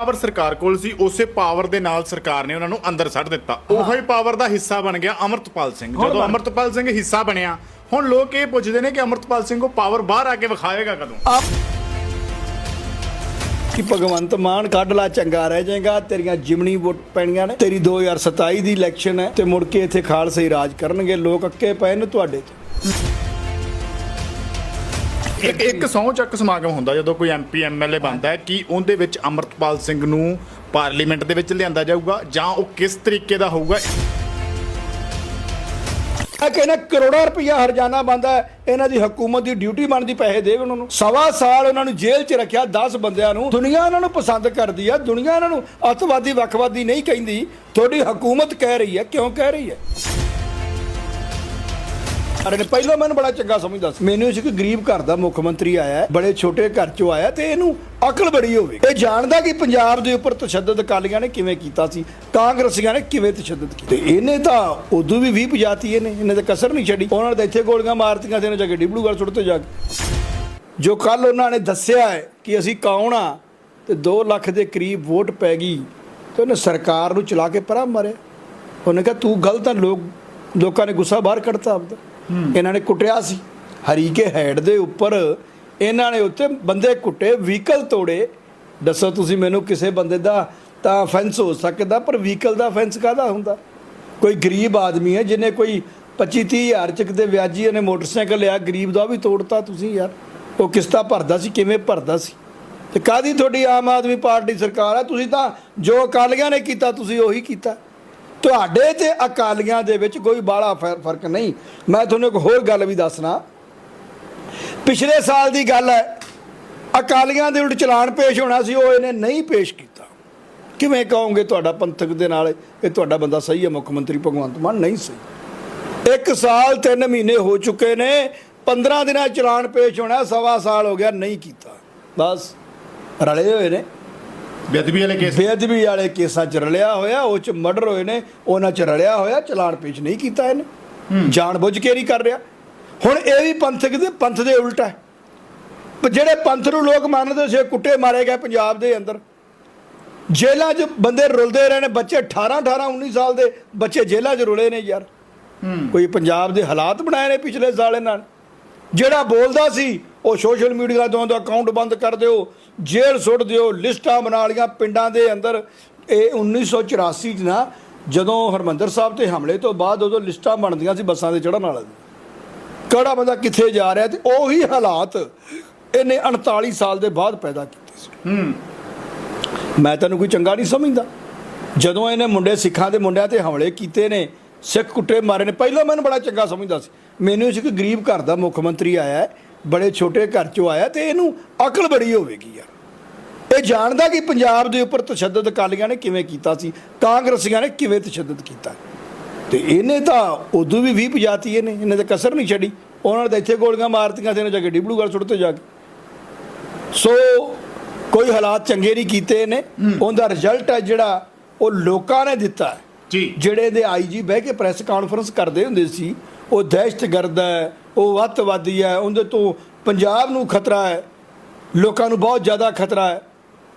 Power ਸਰਕਾਰ ਕੋਲ ਸੀ ਉਸੇ ਪਾਵਰ ਦੇ ਨਾਲ ਸਰਕਾਰ ਨੇ ਉਹਨਾਂ ਨੂੰ ਅੰਦਰ ਸੱਟ ਦਿੱਤਾ। ਉਹੋ ਹੀ ਪਾਵਰ ਦਾ ਹਿੱਸਾ ਬਣ ਗਿਆ ਅਮਰਤਪਾਲ ਸਿੰਘ। ਜਦੋਂ ਅਮਰਤਪਾਲ ਸਿੰਘ ਹਿੱਸਾ ਬਣਿਆ ਹੁਣ ਲੋਕ ਇਹ ਪੁੱਛਦੇ ਨੇ ਕਿ ਅਮਰਤਪਾਲ ਸਿੰਘ ਉਹ ਪਾਵਰ ਬਾਹਰ ਆ ਕੇ ਵਿਖਾਏਗਾ ਕਦੋਂ? ਕਿ ਭਗਵੰਤ ਮਾਨ ਕੱਢ ਲਾ ਚੰਗਾ ਰਹਿ ਜਾਏਗਾ ਤੇਰੀਆਂ ਜਿਮਣੀ ਵੋਟ ਪੈਣੀਆਂ ਨੇ ਤੇਰੀ 2027 ਦੀ ਇਲੈਕਸ਼ਨ ਹੈ ਤੇ ਮੁੜ ਕੇ ਇੱਥੇ ਖਾਲਸੇ ਹੀ ਰਾਜ ਕਰਨਗੇ ਲੋਕ ਅੱਕੇ ਪਏ ਨੇ ਤੁਹਾਡੇ ਤੋਂ। ਇੱਕ ਇੱਕ ਸਹੁੰ ਚੱਕ ਸਮਾਗਮ ਹੁੰਦਾ ਜਦੋਂ ਕੋਈ ਐਮਪੀ ਐਮਐਲਏ ਬਣਦਾ ਹੈ, ਕਿ ਉਹਦੇ ਵਿੱਚ ਅਮਰਤਪਾਲ ਸਿੰਘ ਨੂੰ ਪਾਰਲੀਮੈਂਟ ਦੇ ਵਿੱਚ ਲਿਆਂਦਾ ਜਾਊਗਾ ਜਾਂ ਉਹ ਕਿਸ ਤਰੀਕੇ ਦਾ ਹੋਊਗਾ? ਇਹ ਕਹਿੰਦਾ ਕਰੋੜਾਂ ਰੁਪਇਆ ਹਰਜਾਨਾ ਬੰਦਾ ਇਹਨਾਂ ਦੀ ਹਕੂਮਤ ਦੀ ਡਿਊਟੀ ਬਣਦੀ, ਪੈਸੇ ਦੇਵ ਉਹਨਾਂ ਨੂੰ। ਸਵਾ ਸਾਲ ਉਹਨਾਂ ਨੂੰ ਜੇਲ੍ਹ 'ਚ ਰੱਖਿਆ 10 ਬੰਦਿਆਂ ਨੂੰ। ਦੁਨੀਆ ਉਹਨਾਂ ਨੂੰ ਪਸੰਦ ਕਰਦੀ ਆ, ਦੁਨੀਆ ਇਹਨਾਂ ਨੂੰ ਅੱਤਵਾਦੀ ਵੱਖਵਾਦੀ ਨਹੀਂ ਕਹਿੰਦੀ। ਤੁਹਾਡੀ ਹਕੂਮਤ ਕਹਿ ਰਹੀ ਹੈ, ਕਿਉਂ ਕਹਿ ਰਹੀ ਹੈ? ਅਰੇ ਨੇ ਪਹਿਲਾਂ ਮੈਨੂੰ ਬੜਾ ਚੰਗਾ ਸਮਝਦਾ ਸੀ। ਮੈਨੂੰ ਸੀ ਕਿ ਗਰੀਬ ਘਰ ਦਾ ਮੁੱਖ ਮੰਤਰੀ ਆਇਆ ਹੈ, ਬੜੇ ਛੋਟੇ ਘਰ ਚੋਂ ਆਇਆ ਤੇ ਇਹਨੂੰ ਅਕਲ ਬੜੀ ਹੋਵੇ। ਇਹ ਜਾਣਦਾ ਕਿ ਪੰਜਾਬ ਦੇ ਉੱਪਰ ਤਸ਼ੱਦਦ ਅਕਾਲੀਆਂ ਨੇ ਕਿਵੇਂ ਕੀਤਾ ਸੀ ਕਾਂਗਰਸੀਆਂ ਨੇ ਕਿਵੇਂ ਤਸ਼ੱਦਦ ਕੀਤਾ। ਤੇ ਇਹਨੇ ਤਾਂ ਉਦੋਂ ਵੀ 20 ਪਜਾਤੀ ਇਹਨੇ ਇਹਨੇ ਤਾਂ ਕਸਰ ਨਹੀਂ ਛੱਡੀ। ਉਹਨਾਂ ਨੇ ਤਾਂ ਇੱਥੇ ਗੋਲੀਆਂ ਮਾਰਤੀਆਂ ਤੇ ਇਹਨੇ ਜਾ ਕੇ ਡਿਬਲੂਗੜ੍ਹ ਸੁੱਟ ਤੇ ਜਾ ਕੇ। ਜੋ ਕੱਲ ਉਹਨਾਂ ਨੇ ਦੱਸਿਆ ਹੈ ਕਿ ਅਸੀਂ ਕੌਣ ਆ ਤੇ 2 ਲੱਖ ਦੇ ਕਰੀਬ ਵੋਟ ਪੈ ਗਈ ਤੇ ਉਹਨੇ ਸਰਕਾਰ ਨੂੰ ਚਲਾ ਕੇ ਪਰਾਂ ਮਾਰਿਆ। ਉਹਨੇ ਕਿਹਾ ਤੂੰ ਗਲਤ ਆ ਲੋਕ ਲੋਕਾਂ ਨੇ ਗੁੱਸਾ ਬਾਹਰ ਕੱਢਤਾ ਆਪਦਾ। ਇਹਨਾਂ ਨੇ ਕੁੱਟਿਆ ਸੀ। ਹਰੀਕੇ ਹੈਡ ਦੇ ਉੱਪਰ ਇਹਨਾਂ ਨੇ ਉੱਤੇ ਬੰਦੇ ਕੁੱਟੇ, ਵਹੀਕਲ ਤੋੜੇ। ਦੱਸੋ ਤੁਸੀਂ ਮੈਨੂੰ ਕਿਸੇ ਬੰਦੇ ਦਾ ਤਾਂ ਫੈਂਸ ਹੋ ਸਕਦਾ, ਪਰ ਵਹੀਕਲ ਦਾ ਫੈਂਸ ਕਾਹਦਾ ਹੁੰਦਾ? ਕੋਈ ਗਰੀਬ ਆਦਮੀ ਹੈ ਜਿਹਨੇ ਕੋਈ 25 30 ਹਜ਼ਾਰ ਚ ਕਿਤੇ ਵਿਆਜੀ, ਇਹਨੇ ਮੋਟਰਸਾਈਕਲ ਲਿਆ, ਗਰੀਬ ਦਾ ਵੀ ਤੋੜਤਾ ਤੁਸੀਂ ਯਾਰ। ਉਹ ਕਿਸ਼ਤਾ ਭਰਦਾ ਸੀ, ਕਿਵੇਂ ਭਰਦਾ ਸੀ? ਤੇ ਕਾਦੀ ਤੁਹਾਡੀ ਆਮ ਆਦਮੀ ਪਾਰਟੀ ਸਰਕਾਰ ਹੈ? ਤੁਸੀਂ ਤਾਂ ਜੋ ਅਕਾਲੀਆਂ ਨੇ ਕੀਤਾ, ਤੁਸੀਂ ਉਹੀ ਕੀਤਾ। ਤੁਹਾਡੇ ਤੇ ਅਕਾਲੀਆਂ ਦੇ ਵਿੱਚ ਕੋਈ ਬਾਹਲਾ ਫਰ- ਫ਼ਰਕ ਨਹੀਂ। ਮੈਂ ਤੁਹਾਨੂੰ ਇੱਕ ਹੋਰ ਗੱਲ ਵੀ ਦੱਸਣਾ। ਪਿਛਲੇ ਸਾਲ ਦੀ ਗੱਲ ਹੈ, ਅਕਾਲੀਆਂ ਦੇ ਉਲਟ ਚਲਾਨ ਪੇਸ਼ ਹੋਣਾ ਸੀ, ਉਹ ਇਹਨੇ ਨਹੀਂ ਪੇਸ਼ ਕੀਤਾ। ਕਿਵੇਂ ਕਹੋਗੇ ਤੁਹਾਡਾ ਪੰਥਕ ਦੇ ਨਾਲ ਇਹ ਤੁਹਾਡਾ ਬੰਦਾ ਸਹੀ ਹੈ, ਮੁੱਖ ਮੰਤਰੀ ਭਗਵੰਤ ਮਾਨ ਨਹੀਂ ਸਹੀ? ਇੱਕ ਸਾਲ 3 ਮਹੀਨੇ ਹੋ ਚੁੱਕੇ ਨੇ 15 ਦਿਨਾਂ ਚਲਾਨ ਪੇਸ਼ ਹੋਣਾ, ਸਵਾ ਸਾਲ ਹੋ ਗਿਆ ਨਹੀਂ ਕੀਤਾ। ਬਸ, ਰਲੇ ਹੋਏ ਨੇ। ਬੇਅਦਬੀ ਵਾਲੇ ਕੇਸ ਬੇਅਦਬੀ ਵਾਲੇ ਕੇਸਾਂ 'ਚ ਰਲਿਆ ਹੋਇਆ ਉਹ 'ਚ ਮਰਡਰ ਹੋਏ ਨੇ ਉਹਨਾਂ 'ਚ ਰਲਿਆ ਹੋਇਆ ਚਲਾਨ ਪੇਸ਼ ਨਹੀਂ ਕੀਤਾ ਇਹਨੇ। ਜਾਣ ਬੁੱਝ ਕੇ ਨਹੀਂ ਕਰ ਰਿਹਾ। ਹੁਣ ਇਹ ਵੀ ਪੰਥਕ ਦੇ ਪੰਥ ਦੇ ਉਲਟ ਹੈ। ਪਰ ਜਿਹੜੇ ਪੰਥ ਨੂੰ ਲੋਕ ਮੰਨਦੇ ਸੀ ਕੁੱਟੇ ਮਾਰੇ ਗਏ ਪੰਜਾਬ ਦੇ ਅੰਦਰ। ਜੇਲ੍ਹਾਂ 'ਚ ਬੰਦੇ ਰੁਲਦੇ ਰਹੇ ਨੇ ਬੱਚੇ 18 18 19 ਸਾਲ ਦੇ ਬੱਚੇ ਜੇਲ੍ਹਾਂ 'ਚ ਰੁਲੇ ਨੇ ਯਾਰ। ਕੋਈ ਪੰਜਾਬ ਦੇ ਹਾਲਾਤ ਬਣਾਏ ਨੇ ਪਿਛਲੇ ਸਾਲ ਇਹਨਾਂ ਨੇ ਜਿਹੜਾ ਬੋਲਦਾ ਸੀ ਉਹ ਸੋਸ਼ਲ ਮੀਡੀਆ ਤੋਂ ਦਾ ਅਕਾਊਂਟ ਬੰਦ ਕਰ ਦਿਓ। ਜੇਲ੍ਹ ਸੁੱਟ ਦਿਓ ਲਿਸਟਾਂ ਬਣਾ ਲੀਆਂ ਪਿੰਡਾਂ ਦੇ ਅੰਦਰ। ਇਹ 1984 ਚ ਨਾ ਜਦੋਂ ਹਰਮੰਦਰ ਸਾਹਿਬ ਤੇ ਹਮਲੇ ਤੋਂ ਬਾਅਦ ਉਦੋਂ ਲਿਸਟਾਂ ਬਣਦੀਆਂ ਸੀ ਬੱਸਾਂ ਤੇ ਚੜਨ ਦੀਆਂ। ਕਿਹੜਾ ਬੰਦਾ ਕਿੱਥੇ ਜਾ ਰਿਹਾ ਤੇ ਉਹੀ ਹਾਲਾਤ ਇਹਨੇ 39 ਸਾਲ ਦੇ ਬਾਅਦ ਪੈਦਾ ਕੀਤੇ ਸੀ। ਹੂੰ। ਮੈਂ ਤੈਨੂੰ ਕੋਈ ਚੰਗਾ ਨਹੀਂ ਸਮਝਦਾ। ਜਦੋਂ ਇਹਨੇ ਮੁੰਡੇ ਸਿੱਖਾਂ ਦੇ ਮੁੰਡਿਆਂ ਤੇ ਹਮਲੇ ਕੀਤੇ ਨੇ ਸਿੱਖ ਕੁੱਟੇ ਮਾਰੇ ਨੇ ਪਹਿਲਾਂ ਮੈਨੂੰ ਬੜਾ ਚੰਗਾ ਸਮਝਦਾ ਸੀ। ਮੈਨੂੰ ਸੀ ਕਿ ਗਰੀਬ ਘਰ ਦਾ ਮੁੱਖ ਮੰਤਰੀ ਆਇਆ ਹੈ, ਬੜੇ ਛੋਟੇ ਘਰ ਚੋਂ ਆਇਆ ਤੇ ਇਹਨੂੰ ਅਕਲ ਬੜੀ ਹੋਵੇਗੀ ਯਾਰ। ਇਹ ਜਾਣਦਾ ਕਿ ਪੰਜਾਬ ਦੇ ਉੱਪਰ ਤਸ਼ੱਦਦ ਅਕਾਲੀਆਂ ਨੇ ਕਿਵੇਂ ਕੀਤਾ ਸੀ ਕਾਂਗਰਸੀਆਂ ਨੇ ਕਿਵੇਂ ਤਸ਼ੱਦਦ ਕੀਤਾ। ਤੇ ਇਹਨੇ ਤਾਂ ਉਦੋਂ ਵੀ 20 ਪਜਾਤੀ ਇਹਨੇ ਇਹਨੇ ਤਾਂ ਕਸਰ ਨਹੀਂ ਛੱਡੀ। ਉਹਨਾਂ ਨੇ ਇੱਥੇ ਗੋਲੀਆਂ ਮਾਰਤੀਆਂ ਤੇ ਇਹਨੇ ਜਾ ਕੇ ਡਿਬਲੂਗੜ੍ਹ ਸੁੱਟ ਤੇ ਜਾ ਕੇ। ਸੋ ਕੋਈ ਹਾਲਾਤ ਚੰਗੇ ਨਹੀਂ ਕੀਤੇ ਨੇ ਉਹਦਾ ਰਿਜ਼ਲਟ ਹੈ ਜਿਹੜਾ ਉਹ ਲੋਕਾਂ ਨੇ ਦਿੱਤਾ ਜੀ। ਜਿਹੜੇ ਦੇ ਆਈਜੀ ਬਹਿ ਕੇ ਪ੍ਰੈਸ ਕਾਨਫਰੰਸ ਕਰਦੇ ਹੁੰਦੇ ਸੀ ਉਹ ਦਹਿਸ਼ਤਗਰਦ ਹੈ ਉਹ ਅੱਤਵਾਦੀ ਹੈ ਉਹਦੇ ਤੋਂ ਪੰਜਾਬ ਨੂੰ ਖਤਰਾ ਹੈ ਲੋਕਾਂ ਨੂੰ ਬਹੁਤ ਜ਼ਿਆਦਾ ਖਤਰਾ ਹੈ।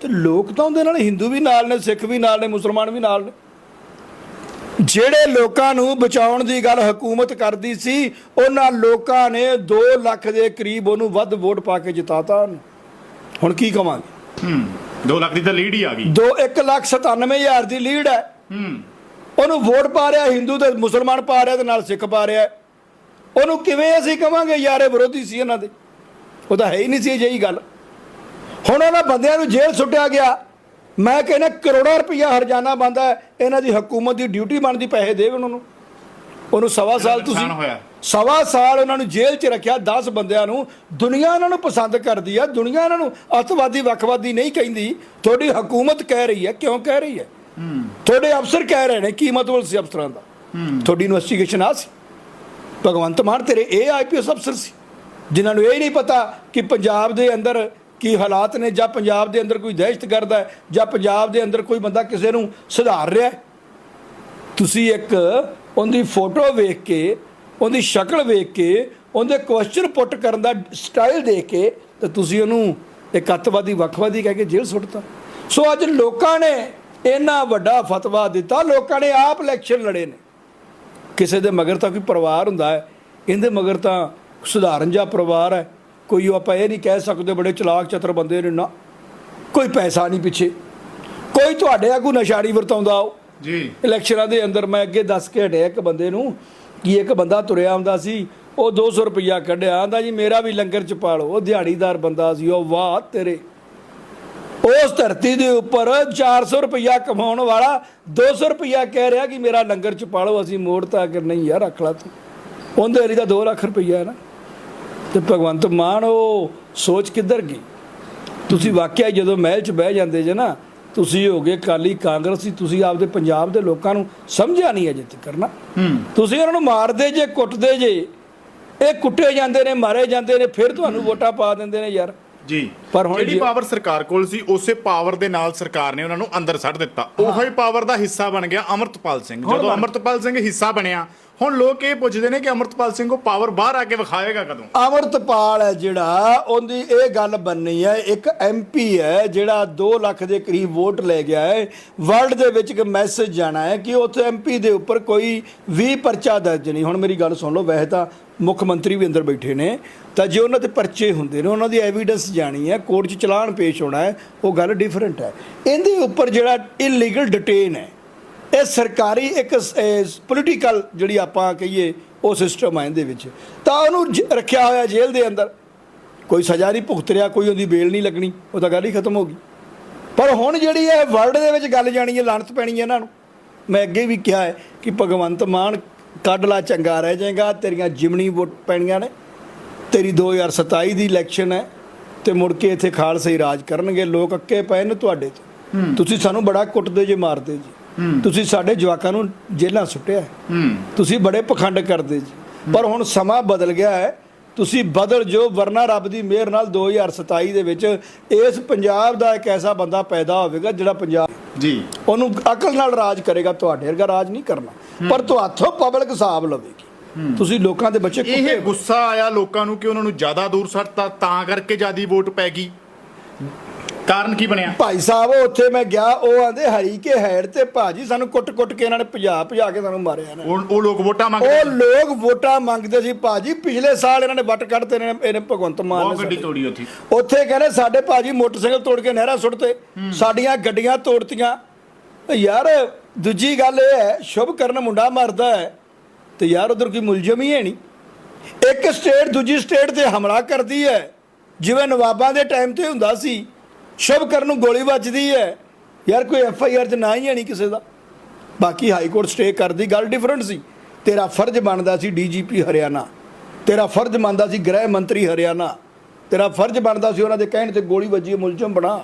ਤੇ ਲੋਕ ਤਾਂ ਉਹਦੇ ਨਾਲ ਹਿੰਦੂ ਵੀ ਨਾਲ ਨੇ ਸਿੱਖ ਵੀ ਨਾਲ ਨੇ ਮੁਸਲਮਾਨ ਵੀ ਨਾਲ ਨੇ। ਜਿਹੜੇ ਲੋਕਾਂ ਨੂੰ ਬਚਾਉਣ ਦੀ ਗੱਲ ਹਕੂਮਤ ਕਰਦੀ ਸੀ ਉਹਨਾਂ ਲੋਕਾਂ ਨੇ 2 ਲੱਖ ਦੇ ਕਰੀਬ ਉਹਨੂੰ ਵੱਧ ਵੋਟ ਪਾ ਕੇ ਜਿਤਾਤਾ। ਹੁਣ ਕੀ ਕਵਾਂਗੇ? ਹੂੰ 2 ਲੱਖ ਦੀ ਤਾਂ ਲੀਡ ਹੀ ਆ ਗਈ। 2 1 ਲੱਖ 97 ਹਜ਼ਾਰ ਦੀ ਲੀਡ ਹੈ। ਹੂੰ। ਉਹਨੂੰ ਵੋਟ ਪਾ ਰਿਹਾ ਹਿੰਦੂ ਤੇ ਮੁਸਲਮਾਨ ਪਾ ਰਿਹਾ ਤੇ ਨਾਲ ਸਿੱਖ ਪਾ ਰਿਹਾ। ਉਹਨੂੰ ਕਿਵੇਂ ਅਸੀਂ ਕਵਾਂਗੇ ਯਾਰ ਵਿਰੋਧੀ ਸੀ ਇਹਨਾਂ ਦੇ? ਉਹ ਤਾਂ ਹੈ ਹੀ ਨਹੀਂ ਸੀ ਅਜਿਹੀ ਗੱਲ। ਹੁਣ ਉਹਨਾਂ ਬੰਦਿਆਂ ਨੂੰ ਜੇਲ੍ਹ ਸੁੱਟਿਆ ਗਿਆ। ਮੈਂ ਕਹਿੰਦਾ ਕਰੋੜਾਂ ਰੁਪਇਆ ਹਰਜਾਨਾ ਬੰਦਾ ਇਹਨਾਂ ਦੀ ਹਕੂਮਤ ਦੀ ਡਿਊਟੀ ਬਣਦੀ ਪੈਸੇ ਦੇਵ ਉਹਨਾਂ ਨੂੰ। ਉਹਨੂੰ ਸਵਾ ਸਾਲ ਤੁਸੀਂ। ਸਵਾ ਸਾਲ ਉਹਨਾਂ ਨੂੰ ਜੇਲ੍ਹ 'ਚ ਰੱਖਿਆ। 10 ਬੰਦਿਆਂ ਨੂੰ ਦੁਨੀਆ ਉਹਨਾਂ ਨੂੰ ਪਸੰਦ ਕਰਦੀ ਆ। ਦੁਨੀਆ ਉਹਨਾਂ ਨੂੰ ਅੱਤਵਾਦੀ ਵੱਖਵਾਦੀ ਨਹੀਂ ਕਹਿੰਦੀ। ਤੁਹਾਡੀ ਹਕੂਮਤ ਕਹਿ ਰਹੀ ਹੈ। ਕਿਉਂ ਕਹਿ ਰਹੀ ਹੈ? ਤੁਹਾਡੇ ਅਫਸਰ ਕਹਿ ਰਹੇ ਨੇ। ਕੀ ਮਤਲਬ ਸੀ ਅਫਸਰਾਂ ਦਾ? ਤੁਹਾਡੀ ਇਨਵੈਸਟੀਗੇਸ਼ਨ ਆ ਸੀ। ਭਗਵੰਤ ਮਾਨ ਤੇਰੇ ਇਹ ਆਈਪੀਐਸ ਅਫਸਰ ਸੀ, ਜਿਨ੍ਹਾਂ ਨੂੰ ਇਹ ਨਹੀਂ ਪਤਾ ਕਿ ਪੰਜਾਬ ਦੇ ਅੰਦਰ ਕੀ ਹਾਲਾਤ ਨੇ ਜਾਂ ਪੰਜਾਬ ਦੇ ਅੰਦਰ ਕੋਈ ਦਹਿਸ਼ਤਗਰਦ ਹੈ ਜਾਂ ਪੰਜਾਬ ਦੇ ਅੰਦਰ ਕੋਈ ਬੰਦਾ ਕਿਸੇ ਨੂੰ ਸੁਧਾਰ ਰਿਹਾ ਹੈ। ਤੁਸੀਂ ਇੱਕ ਉਹਦੀ ਫੋਟੋ ਵੇਖ ਕੇ, ਉਹਦੀ ਸ਼ਕਲ ਵੇਖ ਕੇ, ਉਹਦੇ ਕੁਐਸਚਨ ਪੁੱਟ ਕਰਨ ਦਾ ਸਟਾਈਲ ਦੇਖ ਕੇ ਤੇ ਤੁਸੀਂ ਉਹਨੂੰ ਇੱਕ ਅੱਤਵਾਦੀ, ਵੱਖਵਾਦੀ ਕਹਿ ਕੇ ਜੇਲ੍ਹ ਸੁੱਟਤਾ। ਸੋ ਅੱਜ ਲੋਕਾਂ ਨੇ ਇੰਨਾ ਵੱਡਾ ਫਤਵਾ ਦਿੱਤਾ, ਲੋਕਾਂ ਨੇ ਆਪ ਇਲੈਕਸ਼ਨ ਲੜੇ ਨੇ। ਕਿਸੇ ਦੇ ਮਗਰ ਤਾਂ ਕੋਈ ਪਰਿਵਾਰ ਹੁੰਦਾ ਹੈ ਇਹਦੇ ਮਗਰ ਤਾਂ ਸੁਧਾਰਨ ਜਿਹਾ ਪਰਿਵਾਰ ਹੈ। ਕੋਈ ਆਪਾਂ ਇਹ ਨਹੀਂ ਕਹਿ ਸਕਦੇ ਬੜੇ ਚਲਾਕ ਚਤਰ ਬੰਦੇ ਨੇ ਨਾ। ਕੋਈ ਪੈਸਾ ਨਹੀਂ ਪਿੱਛੇ। ਕੋਈ ਤੁਹਾਡੇ ਆਗੂ ਨਸ਼ਾੜੀ ਵਰਤਾਉਂਦਾ ਉਹ। ਜੀ। ਇਲੈਕਸ਼ਨਾਂ ਦੇ ਅੰਦਰ ਮੈਂ ਅੱਗੇ ਦੱਸ ਕੇ ਹਟਿਆ ਇੱਕ ਬੰਦੇ ਨੂੰ ਕਿ ਇੱਕ ਬੰਦਾ ਤੁਰਿਆ ਆਉਂਦਾ ਸੀ ਉਹ 200 ਰੁਪਈਆ ਕੱਢਿਆ ਆਂਦਾ ਜੀ ਮੇਰਾ ਵੀ ਲੰਗਰ ਚ ਪਾ ਲਓ। ਉਹ ਦਿਹਾੜੀਦਾਰ ਬੰਦਾ ਸੀ ਉਹ ਵਾਹ ਤੇਰੇ। ਉਸ ਧਰਤੀ ਦੇ ਉੱਪਰ 400 ਰੁਪਈਆ ਕਮਾਉਣ ਵਾਲਾ 200 ਰੁਪਈਆ ਕਹਿ ਰਿਹਾ ਕਿ ਮੇਰਾ ਲੰਗਰ ਚ ਪਾ ਲਓ ਅਸੀਂ ਮੋੜਤਾ ਕਿ ਨਹੀਂ ਯਾਰ ਰੱਖ ਲਾ ਤੂੰ। ਉਹਦੇ ਵਾਲੀ ਦਾ 2 ਲੱਖ ਰੁਪਈਆ ਹੈ ਨਾ। ਤੇ ਭਗਵੰਤ ਮਾਨ ਉਹ ਸੋਚ ਕਿੱਧਰ ਗਈ? ਤੁਸੀਂ ਵਾਕਿਆ ਹੀ ਜਦੋਂ ਮਹਿਲ 'ਚ ਬਹਿ ਜਾਂਦੇ ਜੇ ਨਾ ਤੁਸੀਂ ਹੋਗੇ ਕਾਲੀ ਕਾਂਗਰਸੀ ਤੁਸੀਂ ਆਪਦੇ ਪੰਜਾਬ ਦੇ ਲੋਕਾਂ ਨੂੰ ਸਮਝਿਆ ਨਹੀਂ ਅਜੇ ਤੱਕ ਕਰਨਾ ਹੂੰ। ਤੁਸੀਂ ਉਹਨਾਂ ਨੂੰ ਮਾਰਦੇ ਜੇ ਕੁੱਟਦੇ ਜੇ ਇਹ ਕੁੱਟੇ ਜਾਂਦੇ ਨੇ ਮਾਰੇ ਜਾਂਦੇ ਨੇ ਫਿਰ ਤੁਹਾਨੂੰ ਵੋਟਾਂ ਪਾ ਦਿੰਦੇ ਨੇ ਯਾਰ। ਜੀ। ਪਰ ਹੁਣ ਜਿਹੜੀ ਪਾਵਰ ਸਰਕਾਰ ਕੋਲ ਸੀ ਉਸੇ ਪਾਵਰ ਦੇ ਨਾਲ ਸਰਕਾਰ ਨੇ ਉਹਨਾਂ ਨੂੰ ਅੰਦਰ ਸੱਟ ਦਿੱਤਾ। ਉਹੋ ਹੀ ਪਾਵਰ ਦਾ ਹਿੱਸਾ ਬਣ ਗਿਆ ਅਮਰਤਪਾਲ ਸਿੰਘ। ਜਦੋਂ ਅਮਰਤਪਾਲ ਸਿੰਘ ਹਿੱਸਾ ਬਣਿਆ ਹੁਣ ਲੋਕ ਇਹ ਪੁੱਛਦੇ ਨੇ ਕਿ ਅਮਰਤਪਾਲ ਸਿੰਘ ਉਹ ਪਾਵਰ ਬਾਹਰ ਆ ਕੇ ਵਿਖਾਏਗਾ ਕਦੋਂ? ਅਮਰਤਪਾਲ ਹੈ ਜਿਹੜਾ, ਉਹਦੀ ਇਹ ਗੱਲ ਬੰਨੀ ਹੈ, ਇੱਕ ਐਮਪੀ ਹੈ ਜਿਹੜਾ 2 ਲੱਖ ਦੇ ਕਰੀਬ ਵੋਟ ਲੈ ਗਿਆ ਹੈ। ਵਰਲਡ ਦੇ ਵਿੱਚ ਇੱਕ ਮੈਸੇਜ ਜਾਣਾ ਹੈ ਕਿ ਉੱਥੇ ਐਮਪੀ ਦੇ ਉੱਪਰ ਕੋਈ ਵੀ ਪਰਚਾ ਦਰਜ ਨਹੀਂ। ਹੁਣ ਮੇਰੀ ਗੱਲ ਸੁਣ ਲਓ, ਵੈਸੇ ਤਾਂ ਮੁੱਖ ਮੰਤਰੀ ਵੀ ਅੰਦਰ ਬੈਠੇ ਨੇ, ਤਾਂ ਜੇ ਉਹਨਾਂ ਦੇ ਪਰਚੇ ਹੁੰਦੇ ਨੇ, ਉਹਨਾਂ ਦੀ ਐਵੀਡੈਂਸ ਜਾਣੀ ਹੈ ਕੋਰਟ 'ਚ ਚਲਾਨ ਪੇਸ਼ ਹੋਣਾ ਹੈ, ਉਹ ਗੱਲ ਡਿਫਰੈਂਟ ਹੈ। ਇਹਦੇ ਉੱਪਰ ਜਿਹੜਾ ਇਲੀਗਲ ਡਿਟੇਨ ਹੈ ਇਹ ਸਰਕਾਰੀ ਇੱਕ ਪੋਲੀਟੀਕਲ ਜਿਹੜੀ ਆਪਾਂ ਕਹੀਏ ਉਹ ਸਿਸਟਮ ਹੈ ਇਹਦੇ ਵਿੱਚ। ਤਾਂ ਉਹਨੂੰ ਰੱਖਿਆ ਹੋਇਆ ਜੇਲ੍ਹ ਦੇ ਅੰਦਰ। ਕੋਈ ਸਜ਼ਾ ਨਹੀਂ ਭੁਗਤ ਰਿਹਾ ਕੋਈ ਉਹਦੀ ਬੇਲ ਨਹੀਂ ਲੱਗਣੀ ਉਹ ਤਾਂ ਗੱਲ ਹੀ ਖਤਮ ਹੋ ਗਈ। ਪਰ ਹੁਣ ਜਿਹੜੀ ਹੈ ਵਰਲਡ ਦੇ ਵਿੱਚ ਗੱਲ ਜਾਣੀ ਹੈ ਲਾਣਤ ਪੈਣੀ ਹੈ ਇਹਨਾਂ ਨੂੰ। ਮੈਂ ਅੱਗੇ ਵੀ ਕਿਹਾ ਹੈ ਕਿ ਭਗਵੰਤ ਮਾਨ ਕੱਢ ਲਾ ਚੰਗਾ ਰਹਿ ਜਾਏਗਾ ਤੇਰੀਆਂ ਜਿਮਣੀ ਵੋਟ ਪੈਣੀਆਂ ਨੇ। ਤੇਰੀ 2027 ਦੀ ਇਲੈਕਸ਼ਨ ਹੈ ਤੇ ਮੁੜ ਕੇ ਇੱਥੇ ਖਾਲਸੇ ਰਾਜ ਕਰਨਗੇ ਲੋਕ ਅੱਕੇ ਪਏ ਨੇ ਤੁਹਾਡੇ ਤੋਂ। ਤੁਸੀਂ ਸਾਨੂੰ ਬੜਾ ਕੁੱਟਦੇ ਜੇ ਮਾਰਦੇ ਜੀ। ਤੁਸੀਂ ਸਾਡੇ ਜਵਾਕਾਂ ਨੂੰ ਜੇਲ੍ਹਾਂ ਸੁੱਟਿਆ ਤੁਸੀਂ ਬੜੇ ਪਖੰਡ ਕਰਦੇ ਜੀ। ਪਰ ਹੁਣ ਸਮਾਂ ਬਦਲ ਗਿਆ ਹੈ। ਤੁਸੀਂ ਬਦਲ ਜੋ ਵਰਨਾ ਰੱਬ ਦੀ ਮਿਹਰ ਨਾਲ 2027 ਦੇ ਵਿੱਚ ਇਸ ਪੰਜਾਬ ਦਾ ਇੱਕ ਐਸਾ ਬੰਦਾ ਪੈਦਾ ਹੋਵੇਗਾ ਜਿਹੜਾ ਪੰਜਾਬ ਜੀ। ਉਹਨੂੰ ਅਕਲ ਨਾਲ ਰਾਜ ਕਰੇਗਾ ਤੁਹਾਡੇ ਵਰਗਾ ਰਾਜ ਨਹੀਂ ਕਰਨਾ। ਪਰ ਤੁਹਾਥੋਂ ਪਬਲਿਕ ਹਿਸਾਬ ਲਵੇਗੀ। ਤੁਸੀਂ ਲੋਕਾਂ ਦੇ ਬੱਚੇ ਇਹ ਗੁੱਸਾ ਆਇਆ ਲੋਕਾਂ ਨੂੰ ਕਿ ਉਹਨਾਂ ਨੂੰ ਜ਼ਿਆਦਾ ਦੂਰ ਸੱਟਤਾ ਤਾਂ ਕਰਕੇ ਜਿਆਦੀ ਵੋਟ ਪੈ ਗਈ। ਕਾਰਨ ਕੀ ਬਣਿਆ? ਭਾਈ ਸਾਹਿਬ ਉੱਥੇ ਮੈਂ ਗਿਆ ਉਹ ਆਂਦੇ ਹਰੀ ਕੇ ਹੈਡ ਤੇ ਭਾਜੀ ਸਾਨੂੰ ਕੁੱਟ-ਕੁੱਟ ਕੇ ਇਹਨਾਂ ਨੇ ਭਜਾ ਭਜਾ ਕੇ ਸਾਨੂੰ ਮਾਰਿਆ ਨਾ। ਉਹ ਉਹ ਲੋਕ ਵੋਟਾਂ ਮੰਗਦੇ ਉਹ ਲੋਕ ਵੋਟਾਂ ਮੰਗਦੇ ਸੀ ਭਾਜੀ। ਪਿਛਲੇ ਸਾਲ ਇਹਨਾਂ ਨੇ ਵੱਟ ਕੱਢਤੇ ਨੇ ਇਹਨੇ ਭਗਵੰਤ ਮਾਨ ਬਹੁਤ ਨੇ ਗੱਡੀ ਸਾਡੇ। ਤੋੜੀ ਉੱਥੇ। ਉੱਥੇ ਕਹਿੰਦੇ ਸਾਡੇ ਭਾਜੀ ਮੋਟਰਸਾਈਕਲ ਤੋੜ ਕੇ ਨਹਿਰਾਂ ਸੁੱਟਤੇ। ਸਾਡੀਆਂ ਗੱਡੀਆਂ ਤੋੜਤੀਆਂ। ਯਾਰ ਦੂਜੀ ਗੱਲ ਇਹ ਹੈ ਸ਼ੁਭ ਕਰਨ ਮੁੰਡਾ ਮਰਦਾ ਹੈ ਤੇ ਯਾਰ ਉਧਰ ਕੋਈ ਮੁਲਜ਼ਮ ਹੀ ਹੈ ਨਹੀਂ। ਇੱਕ ਸਟੇਟ ਦੂਜੀ ਸਟੇਟ ਤੇ ਹਮਲਾ ਕਰਦੀ ਹੈ। ਜਿਵੇਂ ਨਵਾਬਾਂ ਦੇ ਟਾਈਮ ਤੇ ਹੁੰਦਾ ਸੀ ਸ਼ੁਭ ਕਰਨ ਨੂੰ ਗੋਲੀ ਵੱਜਦੀ ਹੈ। ਯਾਰ ਕੋਈ ਐਫ ਆਈ ਆਰ ਚ ਨਾ ਹੀ ਹੈ ਨਹੀਂ ਕਿਸੇ ਦਾ। ਬਾਕੀ ਹਾਈ ਕੋਰਟ ਸਟੇ ਕਰਦੀ, ਗੱਲ ਡਿਫਰੈਂਟ ਸੀ। ਤੇਰਾ ਫਰਜ਼ ਬਣਦਾ ਸੀ ਡੀਜੀਪੀ ਹਰਿਆਣਾ। ਤੇਰਾ ਫਰਜ਼ ਬਣਦਾ ਸੀ ਗ੍ਰਹਿ ਮੰਤਰੀ ਹਰਿਆਣਾ। ਤੇਰਾ ਫਰਜ਼ ਬਣਦਾ ਸੀ ਉਹਨਾਂ ਦੇ ਕਹਿਣ ਤੇ ਗੋਲੀ ਵੱਜੀ ਮੁਲਜ਼ਮ ਬਣਾ।